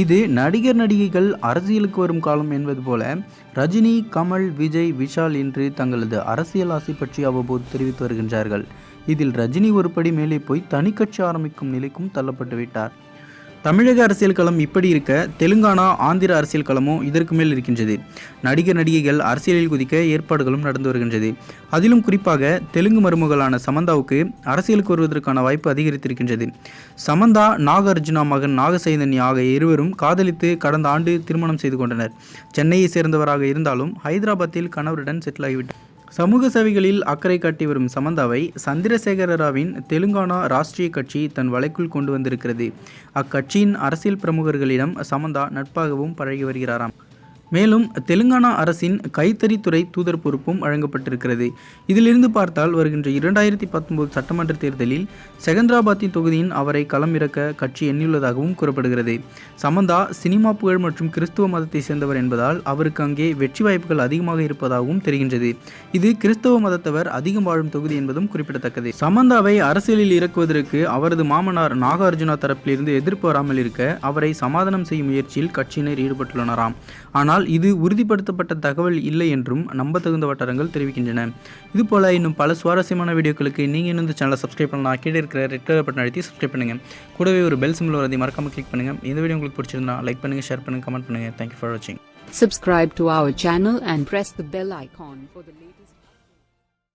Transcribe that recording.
இது நடிகர் நடிகைகள் அரசியலுக்கு வரும் காலம் என்பது போல ரஜினி கமல் விஜய் விஷால் என்று தங்களது அரசியல் ஆசை பற்றி அவ்வப்போது தெரிவித்து வருகின்றார்கள். இதில் ரஜினி ஒருபடி மேலே போய் தனி கட்சி ஆரம்பிக்கும் நிலைக்கும் தள்ளப்பட்டு விட்டார் தமிழக அரசியல் களம் இப்படி இருக்க தெலுங்கானா ஆந்திர அரசியல் களமும் இதற்கு மேல் இருக்கின்றது. நடிகர் நடிகைகள் அரசியலில் குதிக்க ஏற்பாடுகளும் நடந்து வருகின்றது. அதிலும் குறிப்பாக தெலுங்கு மருமகளான சமந்தாவுக்கு அரசியலுக்கு வருவதற்கான வாய்ப்பு அதிகரித்திருக்கின்றது. சமந்தா நாகார்ஜுனா மகன் நாகசைதன்யா ஆகிய இருவரும் காதலித்து கடந்த ஆண்டு திருமணம் செய்து கொண்டனர். சென்னையை சேர்ந்தவராக இருந்தாலும் ஹைதராபாத்தில் கணவருடன் செட்டில் ஆகிவிட்டார் சமூக சேவைகளில் அக்கறை காட்டி வரும் சமந்தாவை சந்திரசேகர ராவின் தெலுங்கானா ராஷ்டிரிய கட்சி தன் வலைக்குள் கொண்டு வந்திருக்கிறது. அக்கட்சியின் அரசியல் பிரமுகர்களிடம் சமந்தா நட்பாகவும் பழகி வருகிறாராம். மேலும் தெலுங்கானா அரசின் கைத்தறித்துறை தூதர் பொறுப்பும் வழங்கப்பட்டிருக்கிறது. இதிலிருந்து பார்த்தால் வருகின்ற இரண்டாயிரத்தி பத்தொன்பது சட்டமன்ற தேர்தலில் செகந்திராபாத்தின் தொகுதியின் அவரை களம் இறக்க கட்சி எண்ணியுள்ளதாகவும் கூறப்படுகிறது. சமந்தா சினிமா புகழ் மற்றும் கிறிஸ்துவ மதத்தை சேர்ந்தவர் என்பதால் அவருக்கு அங்கே வெற்றி வாய்ப்புகள் அதிகமாக இருப்பதாகவும் தெரிகின்றது. இது கிறிஸ்தவ மதத்தவர் அதிகம் வாழும் தொகுதி என்பதும் குறிப்பிடத்தக்கது. சமந்தாவை அரசியலில் இறக்குவதற்கு அவரது மாமனார் நாகார்ஜுனா தரப்பிலிருந்து எதிர்ப்பு வராமல் இருக்க அவரை சமாதானம் செய்யும் முயற்சியில் கட்சியினர் ஈடுபட்டுள்ளனராம். ஆனால் இது உறுதிப்படுத்தப்பட்ட தகவல் இல்லை என்றும் நம்பத்தகுந்த வட்டாரங்கள் தெரிவிக்கின்றன. இதுபோல் இன்னும் பல சுவாரஸ்யமான வீடியோக்களுக்கு நீங்கள் இந்த சேனலை சப்ஸ்கிரைப் பண்ணலாம் கீழே இருக்கிற ரெட் கலர் பட்டன் அழுத்தி சப்ஸ்கிரைப் பண்ணுங்கள் கூடவே ஒரு பெல் சிம்பிள் வரதை மறக்காமல் கிளிக் பண்ணுங்கள் இந்த வீடியோ உங்களுக்கு பிடிச்சிருந்தா லைக் பண்ணுங்கள் ஷேர் பண்ணுங்கள் கமெண்ட் பண்ணுங்கள் தேங்க்யூ ஃபார் வாட்சிங் Subscribe to our channel and press the bell icon for the latest